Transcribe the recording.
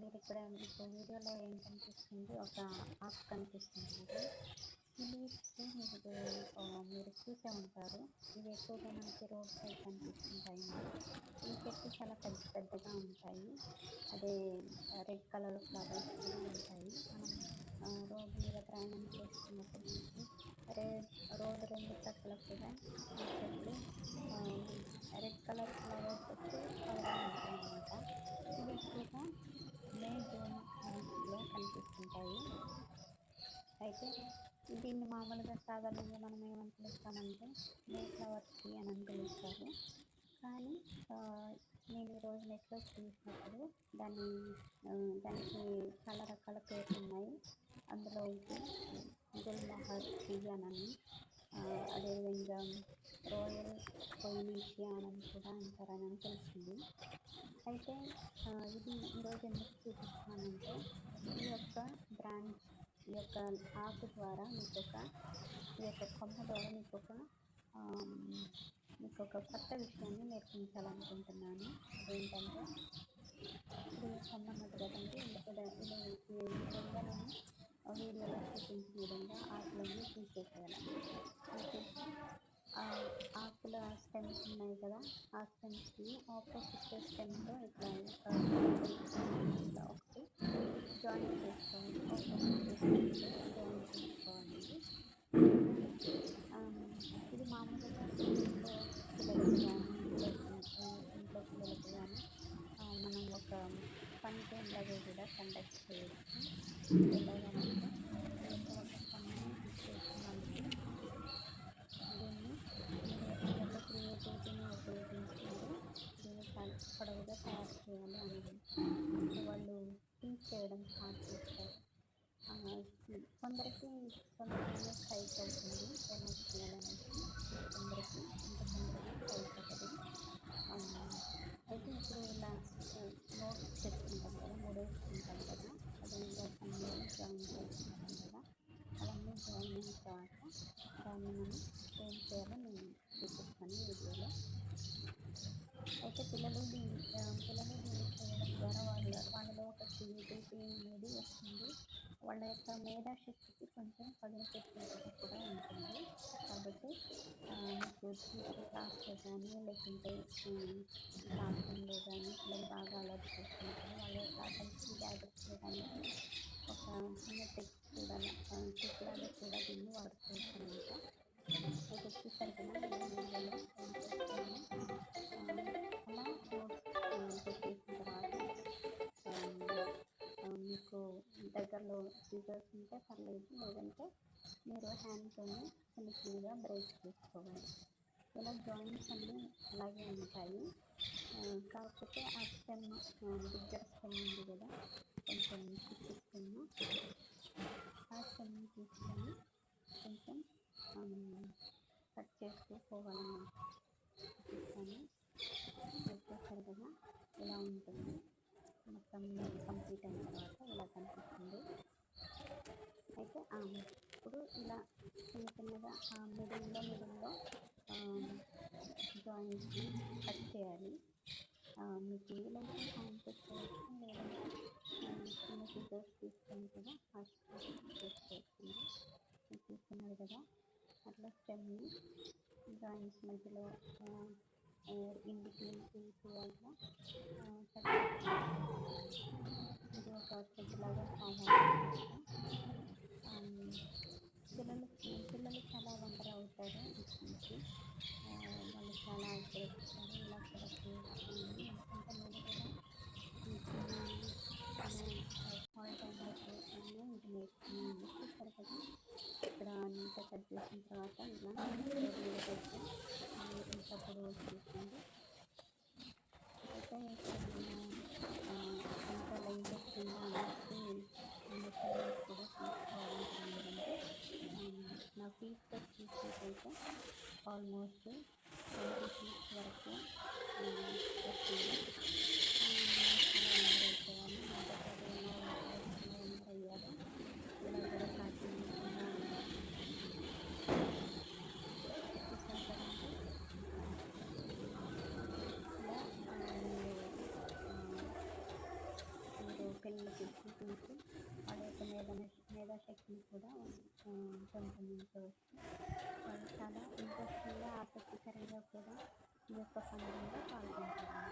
మీరు ఇక్కడ మీకు వీడియోలో ఏం కనిపిస్తుంది? ఒక ఆకు కనిపిస్తుంది ఇది మీకు మీరు చూసే ఉంటారు. ఇవి ఎక్కువగా మనకి రోడ్ సైడ్ కనిపిస్తుంటాయి ఈ చెట్లు చాలా పెద్ద పెద్దగా ఉంటాయి. అదే రెడ్ కలర్ ఫ్లవర్స్ కూడా ఉంటాయి. మనం రోడ్డు మీద ప్రయాణం చేస్తున్నప్పుడు మనకి రోడ్డు రెండు పక్కల కూడా ఈ చెట్లు రెడ్ కలర్ ఉంటాయి. అయితే దీన్ని మామూలుగా సాధారణంగా మనం ఏమని పిలుస్తామంటే మే ఫ్లవర్ టీ అని అని పిలుస్తారు. కానీ నేను ఈరోజు నెట్లో చూసినప్పుడు దాన్ని దానికి చాలా రకాల పేర్లు ఉన్నాయి అందులో ఇది గుల్మహర్ టీ అని ఆ, అదేవిధంగా రోయల్ కొయినీషియా అని కూడా అంటారని అని తెలిసింది. అయితే ఇది ఈరోజు ఎందుకు చూపిస్తానంటే ఈ యొక్క బ్రాంచ్ ఈ యొక్క ఆకు ద్వారా మీకు ఒక ఈ యొక్క కొమ్మ ద్వారా మీకు ఒక మీకు ఒక కొత్త విషయాన్ని నేర్పించాలనుకుంటున్నాను. అదేంటంటే ఇప్పుడు కొమ్మ ఉన్నది కదండి ఇలా ఈ విధంగా నేను వీడియోలో చూపించిన విధంగా ఆకులన్నీ తీసేసేయాలి తీసేసి ఆ పెన్స్ స్టెమ్స్ ఉన్నాయి కదా ఆ స్టెమ్స్కి ఆపోజిట్ స్టెమ్తో ఇట్లా ఇట్లా ఒకటి జాయిన్ చేసుకోవాలి. ఆపోజిట్ జాయిన్ చేసుకోవాలి. ఇది మామూలుగా ఇంట్లో పిల్లలకి కానీ ఇంట్లో పిల్లలకి కానీ మనం ఒక ఫన్ గేమ్ లాగా కూడా కండక్ట్ చేయొచ్చు. ఎలాగంటే ఒక ఒక ఫన్ని తీసుకొచ్చినందుకు దీన్ని మీరు క్రియేటివిటీని ఉపయోగించుకుంటూ దీన్ని చాలా పొడవుగా తయారు చేయాలి అనేది. వాళ్ళు థింక్ చేయడం స్టార్ట్ చేస్తారు. కొందరికి కొందరికి హైట్ అవుతుంది. ఎలా చేయాలనేసి కొందరికి ఇంకా కొందరికి హైట్ అవుతుంది. అయితే ఇప్పుడు ఇలా నోట్స్ తెచ్చుకుంటాం కదా మూడు వేసుకుంటాం కదా. అదే జాయిన్ చేసుకుంటాం కదా. అవన్నీ జాయిన్ అయిన తర్వాత దాన్ని మనం ఏం చేయాలో నేను చూపిస్తాను వీడియోలో అయితే పిల్లలు దీన్ని ఆ, పిల్లలు దీన్ని చేయడం ద్వారా వాళ్ళ వాళ్ళలో ఒక క్రియేటివిటీ అనేది వస్తుంది. వాళ్ళ యొక్క మేధాశక్తికి కొంచెం పదును పెట్టినట్టు కూడా ఉంటుంది. కాబట్టి ఆ, మీకు క్లాస్లో కానీ లేకుంటే క్లాస్ కానీ పిల్లలు బాగా అలర్ట్ చేస్తున్నారు వాళ్ళ యొక్క అటెన్షన్ గ్యాదర్ చేయడానికి ఒక చిన్న టెక్ కూడా చిత్రాలు కూడా దీన్ని వాడుకోవచ్చు అనమాట అయితే అలా దగ్గరలో ఉంటే పర్లేదు. లేదంటే మీరు హ్యాండ్తోనే చిన్న చిన్నగా బ్రేక్ చేసుకోవాలి. ఇలా జాయింట్స్ అన్నీ అలాగే ఉంటాయి. కాకపోతే ఆ స్టెమ్ బిగ్గర్ స్టెమ్ ఉంది కదా కొంచెం చిక్కు స్టెమ్. ఆ స్టెమ్ తీసుకొని కొంచెం కట్ చేస్తూ పోవాలన్నమాట చూపిస్తాను వచ్చేసరి కదా ఇలా ఉంటుంది. మొత్తం కంప్లీట్ అయిన తర్వాత ఇలా కనిపిస్తుంది అయితే ఆ, ఇప్పుడు ఇలా చిన్న చిన్నగా ఆ మిడిల్లో మిడిల్లో జాయింట్ని కట్ చేయాలి. మీకు వీలైతే హ్యాండ్ లేదంటే చిన్న సిజర్స్ తీసుకొని కూడా ఫస్ట్ చేసుకోవచ్చు మీరు చూస్తున్నారు కదా అట్లా స్టెమ్ని జాయింట్స్ మధ్యలో ఇన్ బిట్వీన్ టూ టూ అట్లా ఆ, కట్ చేసుకోవాలి. ఇది ఒక థ్రెడ్ లాగా ఫామ్ అవుతుంది పిల్లలు పిల్లలు చాలా వండర్ అవుతారు నుంచి వాళ్ళు చాలా ఆశ్చర్యపోతారు ఇలా కూడా చేయొచ్చు అని. ఎందుకంటే నేను కూడా ఈ చిన్న స్మాల్ టైంలో చేశాను ఇది నేర్చుకున్నాను చూస్తారు కదా ఇక్కడ అంతా వేసిన తర్వాత ఇలా రోడ్ మీద అయితే ఎంత లైన్ వస్తుందో అనేసి కూడా నా feet cut almost twenty feets వరకు ఆ, వస్తుంది అయిపోయాను మొదట అయ్యారు ఇలా కూడా సాధ్యం చూసారు కదండి ఇలా ఆ, మీరు ప్రదర్శించి వాళ్ళ యొక్క మేధా మేధాశక్తిని కూడా పెంపొందించవచ్చు. వాళ్ళు చాలా ఇంట్రెస్టింగ్గా ఆసక్తికరంగా కూడా ఈ యొక్క పండుగలో పాల్గొంటారు